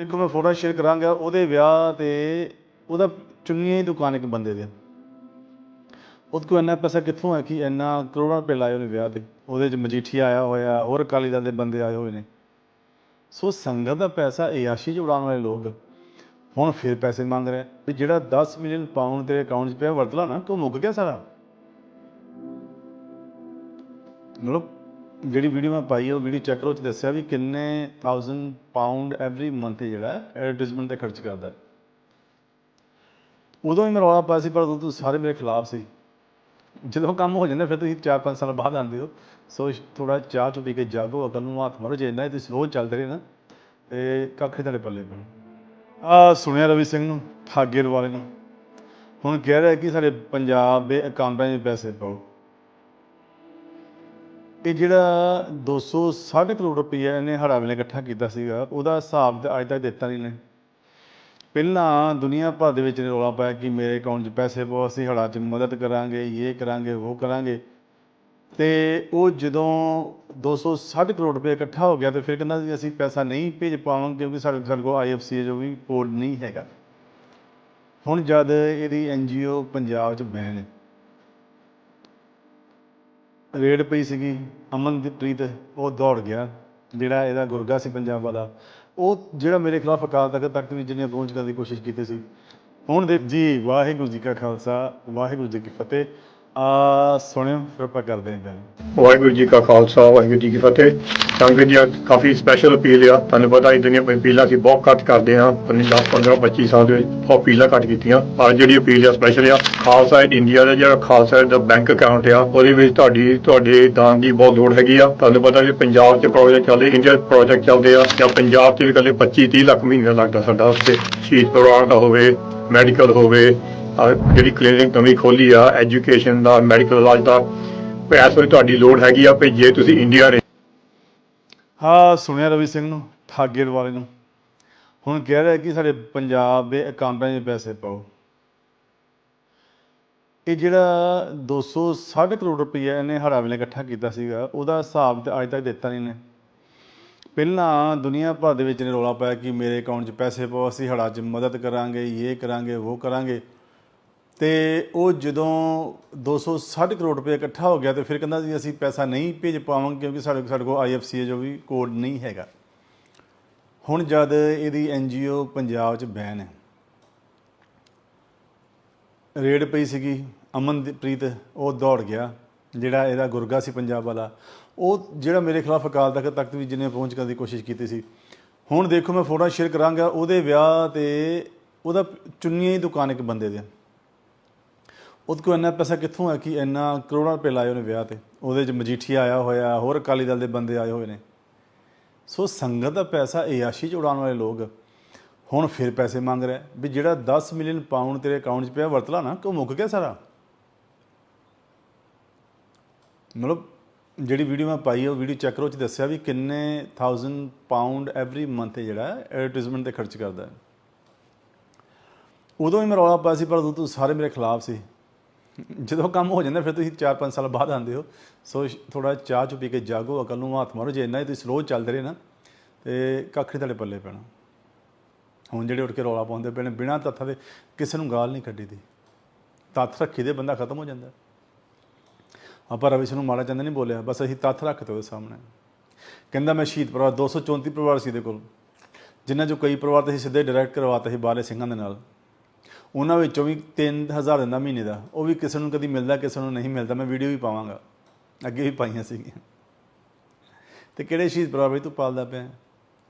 ਇੱਕ ਮੈਂ photo share ਕਰਾਂਗਾ, ਉਹਦੇ ਵਿਆਹ ਤੇ ਉਹਦਾ ਚੁੰਨੀਆਂ ਦੀ ਦੁਕਾਨ ਇੱਕ ਬੰਦੇ ਦੇ ਉਹਦੇ ਕੋਲ ਇੰਨਾ ਪੈਸਾ ਕਿੱਥੋਂ ਹੈ ਕਿ ਇੰਨਾ ਕਰੋੜਾਂ ਰੁਪਏ ਲਾਏ ਉਹਨੇ ਵਿਆਹ ਤੇ। ਉਹਦੇ 'ਚ ਮਜੀਠੀਆ ਆਇਆ ਹੋਇਆ, ਹੋਰ ਅਕਾਲੀ ਦਲ ਦੇ ਬੰਦੇ ਆਏ ਹੋਏ ਨੇ। ਸੋ ਸੰਗਤ ਦਾ ਪੈਸਾ ਇਆਸ਼ੀ 'ਚ ਉਡਾਉਣ ਵਾਲੇ ਲੋਕ। ਹੁਣ ਫਿਰ ਪੈਸੇ ਮੰਗ ਰਹੇ। ਵੀ ਜਿਹੜਾ 10 ਮਿਲੀਅਨ ਪਾਉਂਡ ਤੇਰੇ ਅਕਾਊਂਟ 'ਚ ਪਿਆ, ਵਰਤ ਲਾ ਨਾ ਕਿ ਉਹ ਮੁੱਕ ਗਿਆ ਸਾਰਾ। ਮਤਲਬ ਜਿਹੜੀ ਵੀਡੀਓ ਮੈਂ ਪਾਈ ਹੈ ਉਹ ਵੀਡੀਓ ਚੈੱਕ ਕਰੋ ਚ ਦੱਸਿਆ ਵੀ ਕਿੰਨੇ 1000 ਪਾਉਂਡ ਐਵਰੀ ਮੰਥ ਜਿਹੜਾ ਐਡਵਰਟਾਈਜ਼ਮੈਂਟ ਤੇ ਖਰਚ ਕਰਦਾ ਹੈ। ਉਦੋਂ ਹੀ ਮੈਂ ਰੌਲਾ ਪਾਇਆ ਸੀ, ਪਰ ਉਦੋਂ ਤੁਸੀਂ ਸਾਰੇ ਮੇਰੇ ਖਿਲਾਫ ਸੀ। ਜਦੋਂ ਕੰਮ ਹੋ ਜਾਂਦਾ, ਫਿਰ ਤੁਸੀਂ 4-5 ਸਾਲ ਬਾਅਦ ਆਉਂਦੇ ਹੋ। ਸੋ ਥੋੜਾ ਚਾਹ ਚੁ ਪੀ ਕੇ ਜਾਗੋ, ਅਕਲ ਨੂੰ ਹੱਥ ਮਾਰੋ, ਜੇ ਇੰਨਾ ਤੁਸੀਂ ਰੋਜ਼ ਚੱਲਦੇ ਰਹੇ ਨਾ, ਤੇ ਕੱਖ ਹੀ ਤੁਹਾਡੇ ਪੱਲੇ ਪੈਣਾ। ਆ ਸੁਣਿਆ ਰਵੀ ਸਿੰਘ ਨੂੰ ਠਾਗੇ ਵਾਲੇ ਨੂੰ। ਹੁਣ ਕਹਿ ਰਿਹਾ ਕਿ ਸਾਡੇ ਪੰਜਾਬ ਦੇ ਅਕਾਊਂਟਾਂ 'ਚ ਪੈਸੇ ਪਾਓ। ਇਹ ਜਿਹੜਾ 260 ਕਰੋੜ ਰੁਪਈਆ ਇਹਨੇ ਹੜਾ ਵੇਲੇ ਇਕੱਠਾ ਕੀਤਾ ਸੀਗਾ, ਉਹਦਾ ਹਿਸਾਬ ਤਾਂ ਅੱਜ ਤੱਕ ਦਿੱਤਾ ਨਹੀਂ ਨੇ। ਪਹਿਲਾਂ ਦੁਨੀਆ ਭਰ ਦੇ ਵਿੱਚ ਨੇ ਰੌਲਾ ਪਾਇਆ ਕਿ ਮੇਰੇ ਅਕਾਊਂਟ 'ਚ ਪੈਸੇ ਪਾਓ, ਅਸੀਂ ਹੜਾ 'ਚ ਮਦਦ ਕਰਾਂਗੇ, ਇਹ ਕਰਾਂਗੇ, ਉਹ ਕਰਾਂਗੇ। ਤੇ ਉਹ ਜਦੋਂ 260 ਕਰੋੜ ਰੁਪਏ ਇਕੱਠਾ ਹੋ ਗਿਆ ਤੇ ਫਿਰ ਕਹਿੰਦਾ ਸੀ, ਅਸੀਂ ਪੈਸਾ ਨਹੀਂ ਭੇਜ ਪਾਵਾਂਗੇ ਕਿਉਂਕਿ ਸਾਡੇ ਸਾਡੇ ਕੋਲ ਆਈਐਫਸੀ ਜੋ ਵੀ ਕੋਡ ਨਹੀਂ ਹੈਗਾ। ਹੁਣ ਜਦ ਇਹਦੀ ਐਨਜੀਓ ਪੰਜਾਬ 'ਚ ਬੈਨ ਰੇਡ ਪਈ ਸੀਗੀ ਅਮਨਦੀਪ੍ਰੀਤ ਉਹ ਦੌੜ ਗਿਆ। ਜਿਹੜਾ ਇਹਦਾ ਗੁਰਗਾ ਸੀ ਪੰਜਾਬ ਵਾਲਾ, ਉਹ ਜਿਹੜਾ ਮੇਰੇ ਖਿਲਾਫ ਅਕਾਲ ਤਖਤ ਤੱਕ ਵੀ ਜਿਹਨੇ ਪਹੁੰਚ ਕਰਨ ਦੀ ਕੋਸ਼ਿਸ਼ ਕੀਤੀ ਸੀ। ਹੁਣ ਦੇ ਜੀ, ਵਾਹਿਗੁਰੂ ਜੀ ਕਾ ਖਾਲਸਾ, ਵਾਹਿਗੁਰੂ ਜੀ ਕੀ ਫਤਿਹ। ਆ ਸੁਣਿਓ, ਫਿਰ ਆਪਾਂ ਕਰਦੇ ਹਾਂ ਗੱਲ। ਵਾਹਿਗੁਰੂ ਜੀ ਕਾ ਖਾਲਸਾ, ਵਾਹਿਗੁਰੂ ਜੀ ਕੀ ਫਤਿਹ। ਸੰਗਤ ਜੀ, ਅੱਜ ਕਾਫੀ ਸਪੈਸ਼ਲ ਅਪੀਲ ਆ। ਤੁਹਾਨੂੰ ਪਤਾ ਇਸ ਦੁਨੀਆ ਅਪੀਲਾਂ ਅਸੀਂ ਬਹੁਤ ਘੱਟ ਕਰਦੇ ਹਾਂ। 10 15 25 ਸਾਲ ਦੇ ਵਿੱਚ ਬਹੁਤ ਅਪੀਲਾਂ ਘੱਟ ਕੀਤੀਆਂ। ਪਰ ਜਿਹੜੀ ਅਪੀਲ ਆ ਸਪੈਸ਼ਲ ਆ, ਖਾਲਸਾ ਏਡ ਇੰਡੀਆ ਦਾ ਜਿਹੜਾ ਖਾਲਸਾ ਏਡ ਦਾ ਬੈਂਕ ਅਕਾਊਂਟ ਆ, ਉਹਦੇ ਵਿੱਚ ਤੁਹਾਡੀ, ਤੁਹਾਡੇ ਦਾਨ ਦੀ ਬਹੁਤ ਲੋੜ ਹੈਗੀ ਆ। ਤੁਹਾਨੂੰ ਪਤਾ ਵੀ ਪੰਜਾਬ 'ਚ ਪ੍ਰੋਜੈਕਟ ਚੱਲਦੇ ਇੰਡੀਆ ਚ ਪ੍ਰੋਜੈਕਟ ਚੱਲਦੇ ਆ। ਜਾਂ ਪੰਜਾਬ 'ਚ ਵੀ ਕੱਲੇ 25 30 ਲੱਖ ਮਹੀਨਾ ਲੱਗਦਾ ਸਾਡਾ ਉੱਤੇ ਸ਼ਹੀਦ ਪਰਿਵਾਰ ਦਾ ਹੋਵੇ ਮੈਡੀਕਲ ਹੋਵੇ ਜਿਹੜੀ ਕਲੀਨਿਕ ਨਵੀਂ ਖੋਲੀ ਆ ਐਜੂਕੇਸ਼ਨ ਦਾ ਮੈਡੀਕਲ ਇਲਾਜ ਦਾ ਇਸ ਵੇਲੇ ਤੁਹਾਡੀ ਲੋੜ ਹੈਗੀ ਆ ਵੀ ਜੇ ਤੁਸੀਂ ਇੰਡੀਆ ਰਹੇ। ਹਾਂ, ਸੁਣਿਆ ਰਵੀ ਸਿੰਘ ਨੂੰ ਠਾਗੇ ਵਾਲੇ ਨੂੰ। ਹੁਣ ਕਹਿ ਰਿਹਾ ਕਿ ਸਾਡੇ ਪੰਜਾਬ ਦੇ ਅਕਾਊਂਟਾਂ 'ਚ ਪੈਸੇ ਪਾਓ। ਇਹ ਜਿਹੜਾ 260 ਕਰੋੜ ਰੁਪਈਆ ਇਹਨੇ ਹੜਾ ਵੇਲੇ ਇਕੱਠਾ ਕੀਤਾ ਸੀਗਾ, ਉਹਦਾ ਹਿਸਾਬ ਤੇ ਅੱਜ ਤੱਕ ਦਿੱਤਾ ਨਹੀਂ ਨੇ ਪਹਿਲਾਂ ਦੁਨੀਆ ਭਰ ਦੇ ਵਿੱਚ ਨੇ ਰੌਲਾ ਪਾਇਆ ਕਿ ਮੇਰੇ ਅਕਾਊਂਟ 'ਚ ਪੈਸੇ ਪਾਓ, ਅਸੀਂ ਹੜਾ 'ਚ ਮਦਦ ਕਰਾਂਗੇ, ਇਹ ਕਰਾਂਗੇ, ਉਹ ਕਰਾਂਗੇ। ਤੇ ਉਹ ਜਦੋਂ 260 ਕਰੋੜ ਰੁਪਏ ਇਕੱਠਾ ਹੋ ਗਿਆ ਤੇ ਫਿਰ ਕਹਿੰਦਾ ਜੀ ਅਸੀਂ ਪੈਸਾ ਨਹੀਂ ਭੇਜ ਪਾਵਾਂਗੇ ਕਿਉਂਕਿ ਸਾਡੇ ਸਾਡੇ ਕੋਲ ਆਈਐਫਸੀ ਜੋ ਵੀ ਕੋਡ ਨਹੀਂ ਹੈਗਾ। ਹੁਣ ਜਦ ਇਹਦੀ ਐਨਜੀਓ ਪੰਜਾਬ 'ਚ ਬੈਨ ਹੈ। ਰੇਡ ਪਈ ਸੀਗੀ, ਅਮਨਪ੍ਰੀਤ, ਉਹ ਦੌੜ ਗਿਆ, ਜਿਹੜਾ ਇਹਦਾ ਗੁਰਗਾ ਸੀ ਪੰਜਾਬ ਵਾਲਾ। ਉਹ ਜਿਹੜਾ ਮੇਰੇ ਖਿਲਾਫ ਅਕਾਲ ਤਖਤ ਤੱਕ ਵੀ ਜਿਹਨੇ ਪਹੁੰਚ ਕਰਨ ਦੀ ਕੋਸ਼ਿਸ਼ ਕੀਤੀ ਸੀ। ਹੁਣ ਦੇਖੋ ਮੈਂ ਫੋਟੋ ਸ਼ੇਅਰ ਕਰਾਂਗਾ, ਉਹਦੇ ਵਿਆਹ ਤੇ ਉਹਦਾ ਚੁੰਨੀਆਂ ਹੀ ਦੁਕਾਨ ਇੱਕ ਬੰਦੇ ਦੇ ਉਹਦੇ ਕੋਲ ਇੰਨਾ ਪੈਸਾ ਕਿੱਥੋਂ ਹੈ ਕਿ ਇੰਨਾ ਕਰੋੜਾਂ ਰੁਪਏ ਲਾਏ ਉਹਨੇ ਵਿਆਹ ਤੇ। ਉਹਦੇ 'ਚ ਮਜੀਠੀਆ ਆਇਆ ਹੋਇਆ, ਹੋਰ ਅਕਾਲੀ ਦਲ ਦੇ ਬੰਦੇ ਆਏ ਹੋਏ ਨੇ। ਸੋ ਸੰਗਤ ਦਾ ਪੈਸਾ ਇਆਸ਼ੀ 'ਚ ਉਡਾਉਣ ਵਾਲੇ ਲੋਕ ਹੁਣ ਫਿਰ ਪੈਸੇ ਮੰਗ ਰਿਹਾ ਵੀ ਜਿਹੜਾ 10 ਮਿਲੀਅਨ ਪਾਉਂਡ ਤੇਰੇ ਅਕਾਊਂਟ 'ਚ ਪਿਆ ਵਰਤ ਲਾ ਨਾ, ਕਿ ਉਹ ਮੁੱਕ ਗਿਆ ਸਾਰਾ? ਮਤਲਬ ਜਿਹੜੀ ਵੀਡੀਓ ਮੈਂ ਪਾਈ ਉਹ ਵੀਡੀਓ ਚੈੱਕ ਕਰੋ ਚ ਦੱਸਿਆ ਵੀ ਕਿੰਨੇ 1000 ਪਾਉਂਡ ਐਵਰੀ ਮੰਥ ਜਿਹੜਾ ਐਡਵਰਟਾਈਜ਼ਮੈਂਟ ਤੇ ਖਰਚ ਕਰਦਾ ਹੈ। ਉਦੋਂ ਹੀ ਮੈਂ ਰੌਲਾ ਪਾਇਆ ਸੀ, ਪਰ ਉਦੋਂ ਤੁਸੀਂ ਸਾਰੇ ਮੇਰੇ ਖਿਲਾਫ ਸੀ। ਜਦੋਂ ਕੰਮ ਹੋ ਜਾਂਦਾ, ਫਿਰ ਤੁਸੀਂ 4-5 ਸਾਲ ਬਾਅਦ ਆਉਂਦੇ ਹੋ। ਸੋ ਥੋੜਾ ਚਾਹ ਚੁ ਪੀ ਕੇ ਜਾਗੋ, ਅਕਲ ਨੂੰ ਹੱਥ ਮਾਰੋ। ਜੇ ਇੰਨਾ ਹੀ ਤੁਸੀਂ ਰੋਜ਼ ਚੱਲਦੇ ਰਹੇ ਨਾ, ਤੇ ਕੱਖ ਹੀ ਤੁਹਾਡੇ ਪੱਲੇ ਪੈਣਾ। ਹੁਣ ਜਿਹੜੇ ਉੱਠ ਕੇ ਰੌਲਾ ਪਾਉਂਦੇ ਪਏ ਨੇ, ਬਿਨਾਂ ਤੱਥਾਂ ਦੇ ਕਿਸੇ ਨੂੰ ਗਾਲ ਨਹੀਂ ਕੱਢੀ ਦੀ। ਤੱਥ ਰੱਖੀ ਦੇ, ਬੰਦਾ ਖਤਮ ਹੋ ਜਾਂਦਾ। ਆਪਾਂ ਰਵੀ ਸਿੰਘ ਨੂੰ ਮਾੜਾ ਚੰਦ ਨਹੀਂ ਬੋਲਿਆ, ਬਸ ਅਸੀਂ ਤੱਥ ਰੱਖਤੇ ਉਹਦੇ ਸਾਹਮਣੇ। ਕਹਿੰਦਾ, ਮੈਂ ਸ਼ਹੀਦ ਪਰਿਵਾਰ 234 ਪਰਿਵਾਰ ਸੀ ਦੇ ਕੋਲ। ਜਿਨ੍ਹਾਂ ਚੋਂ ਕਈ ਪਰਿਵਾਰ 'ਤੇ ਅਸੀਂ ਸਿੱਧੇ ਡਾਇਰੈਕਟ ਕਰਵਾਤੇ ਸੀ ਬਾਲੇ ਸਿੰਘਾਂ ਦੇ ਨਾਲ। ਉਹਨਾਂ ਵਿੱਚੋਂ ਵੀ 3000 ਦਿੰਦਾ ਮਹੀਨੇ ਦਾ। ਉਹ ਵੀ ਕਿਸੇ ਨੂੰ ਕਦੀ ਮਿਲਦਾ, ਕਿਸੇ ਨੂੰ ਨਹੀਂ ਮਿਲਦਾ। ਮੈਂ ਵੀਡੀਓ ਵੀ ਪਾਵਾਂਗਾ। ਅੱਗੇ ਵੀ ਪਾਈਆਂ ਸੀਗੀਆਂ। ਤੇ ਕਿਹੜੇ ਸ਼ਹੀਦ ਪਰਿਵਾਰ ਵੀ ਤੂੰ ਪਾਲਦਾ ਪਿਆ?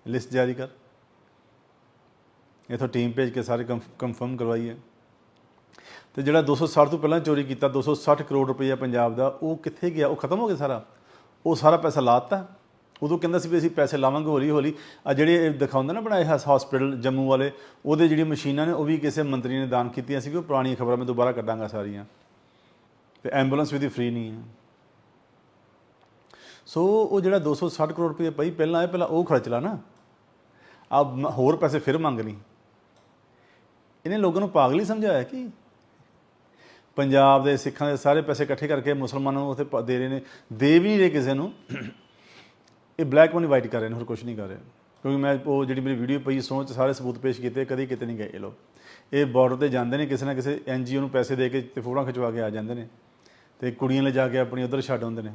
ਲਿਸਟ ਜਾਰੀ ਕਰ। ਇਥੋਂ ਟੀਮ ਭੇਜ ਕੇ ਸਾਰੇ ਕੰਫਰਮ ਕਰਵਾਈਏ। ਤੇ ਜਿਹੜਾ 260 ਤੋਂ ਪਹਿਲਾਂ ਚੋਰੀ ਕੀਤਾ 260 ਕਰੋੜ ਰੁਪਈਆ ਪੰਜਾਬ ਦਾ, ਉਹ ਕਿੱਥੇ ਗਿਆ? ਉਹ ਖਤਮ ਹੋ ਗਿਆ ਸਾਰਾ? ਉਹ ਸਾਰਾ ਪੈਸਾ ਲਾਤਾ? ਉਦੋਂ ਕਹਿੰਦਾ ਸੀ ਵੀ ਅਸੀਂ ਪੈਸੇ ਲਾਵਾਂਗੇ ਹੌਲੀ ਹੌਲੀ। ਆ ਜਿਹੜੇ ਇਹ ਦਿਖਾਉਂਦੇ ਨਾ ਬਣਾਏ ਹਸਪੀਟਲ ਜੰਮੂ ਵਾਲੇ, ਉਹਦੇ ਜਿਹੜੀ ਮਸ਼ੀਨਾਂ ਨੇ, ਉਹ ਵੀ ਕਿਸੇ ਮੰਤਰੀ ਨੇ ਦਾਨ ਕੀਤੀਆਂ ਸੀ ਉਹ ਪੁਰਾਣੀਆਂ ਖਬਰਾਂ ਮੈਂ ਦੁਬਾਰਾ ਕੱਢਾਂਗਾ ਸਾਰੀਆਂ। ਤੇ ਐਂਬੂਲੈਂਸ ਵੀ ਦੀ ਫ੍ਰੀ ਨਹੀਂ ਹੈ। ਸੋ ਉਹ ਜਿਹੜਾ 260 ਕਰੋੜ ਰੁਪਏ ਪਈ, ਪਹਿਲਾਂ ਇਹ ਪਹਿਲਾਂ ਉਹ ਖਰਚ ਲਾ ਨਾ। ਆ ਹੋਰ ਪੈਸੇ ਫਿਰ ਮੰਗ ਲਈ। ਇਹਨੇ ਲੋਕਾਂ ਨੂੰ ਪਾਗਲ ਹੀ ਸਮਝਾਇਆ ਕਿ ਪੰਜਾਬ ਦੇ ਸਿੱਖਾਂ ਦੇ ਸਾਰੇ ਪੈਸੇ ਇਕੱਠੇ ਕਰਕੇ ਮੁਸਲਮਾਨਾਂ ਨੂੰ ਉੱਥੇ ਦੇ ਰਹੇ ਨੇ। ਦੇ ਵੀ ਨਹੀਂ ਰਹੇ ਕਿਸੇ ਨੂੰ। ਇਹ ਬਲੈਕ ਮਨੀ ਵਾਈਟ ਕਰ ਰਹੇ ਨੇ, ਹੋਰ ਕੁਝ ਨਹੀਂ ਕਰ ਰਹੇ। ਕਿਉਂਕਿ ਮੈਂ ਉਹ ਜਿਹੜੀ ਮੇਰੀ ਵੀਡੀਓ ਪਈ, ਸੋਚ 'ਚ ਸਾਰੇ ਸਬੂਤ ਪੇਸ਼ ਕੀਤੇ, ਕਦੇ ਕਿਤੇ ਨਹੀਂ ਗਏ ਇਹ ਲੋਕ। ਇਹ ਬਾਰਡਰ ਤੇ ਜਾਂਦੇ ਨੇ, ਕਿਸੇ ਨਾ ਕਿਸੇ ਐਨਜੀਓ ਨੂੰ ਪੈਸੇ ਦੇ ਕੇ ਤੇ ਫੋਟੋਆਂ ਖਿਚਵਾ ਕੇ ਆ ਜਾਂਦੇ ਨੇ। ਤੇ ਕੁੜੀਆਂ ਲੈ ਜਾ ਕੇ ਆਪਣੀ ਉਧਰ ਛੱਡ ਆਉਂਦੇ ਨੇ।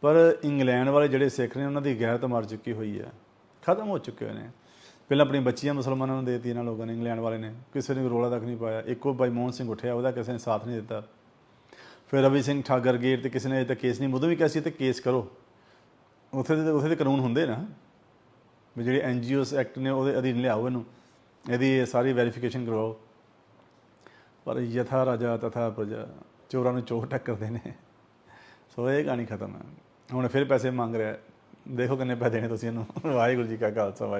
ਪਰ ਇੰਗਲੈਂਡ ਵਾਲੇ ਜਿਹੜੇ ਸਿੱਖ ਨੇ, ਉਹਨਾਂ ਦੀ ਗੈਰਤ ਮਰ ਚੁੱਕੀ ਹੋਈ ਹੈ। ਖਤਮ ਹੋ ਚੁੱਕੇ ਹੋਏ ਨੇ। ਪਹਿਲਾਂ ਆਪਣੀ ਬੱਚੀਆਂ ਮੁਸਲਮਾਨਾਂ ਨੂੰ ਦੇਤੀ ਇਹਨਾਂ ਲੋਕਾਂ ਨੇ, ਇੰਗਲੈਂਡ ਵਾਲੇ ਨੇ। ਕਿਸੇ ਨੇ ਰੋਲਾ ਤੱਕ ਨਹੀਂ ਪਾਇਆ। ਇੱਕੋ ਬਾਈ ਮੋਹਨ ਸਿੰਘ ਉੱਠਿਆ, ਉਹਦਾ ਕਿਸੇ ਨੇ ਸਾਥ ਨਹੀਂ ਦਿੱਤਾ। ਫਿਰ ਰਵੀ ਸਿੰਘ ਠਾਗਰ ਗੇਟ ਤੇ ਕਿਸੇ ਨੇ ਅਜੇ ਤੱਕ ਕੇਸ ਨਹੀਂ ਉਦੋਂ ਵੀ ਕਿਹਾ ਸੀ ਤੇ ਕੇਸ ਕਰੋ। ਉੱਥੇ ਦੇ ਉੱਥੇ ਦੇ ਕਾਨੂੰਨ ਹੁੰਦੇ ਨਾ, ਵੀ ਜਿਹੜੇ ਐਨਜੀਓਸ ਐਕਟ ਨੇ ਉਹਦੇ ਅਧੀਨ ਲਿਆਓ ਇਹਨੂੰ, ਇਹਦੀ ਸਾਰੀ ਵੈਰੀਫਿਕੇਸ਼ਨ ਕਰਵਾਓ। ਪਰ ਯਥਾ ਰਾਜਾ ਤਥਾ ਪ੍ਰਜਾ, ਚੋਰਾਂ ਨੂੰ ਚੋਰ ਟੱਕਰਦੇ ਨੇ। ਸੋ ਇਹ ਕਹਾਣੀ ਖਤਮ ਹੈ। ਹੁਣ ਫਿਰ ਪੈਸੇ ਮੰਗ ਰਿਹਾ ਦੇਖੋ ਕਿੰਨੇ ਪੈਸੇ ਦੇਣੇ ਤੁਸੀਂ ਇਹਨੂੰ। ਵਾਹਿਗੁਰੂ ਜੀ ਕਾ ਖਾਲਸਾ, ਵਾਹਿਗੁਰੂ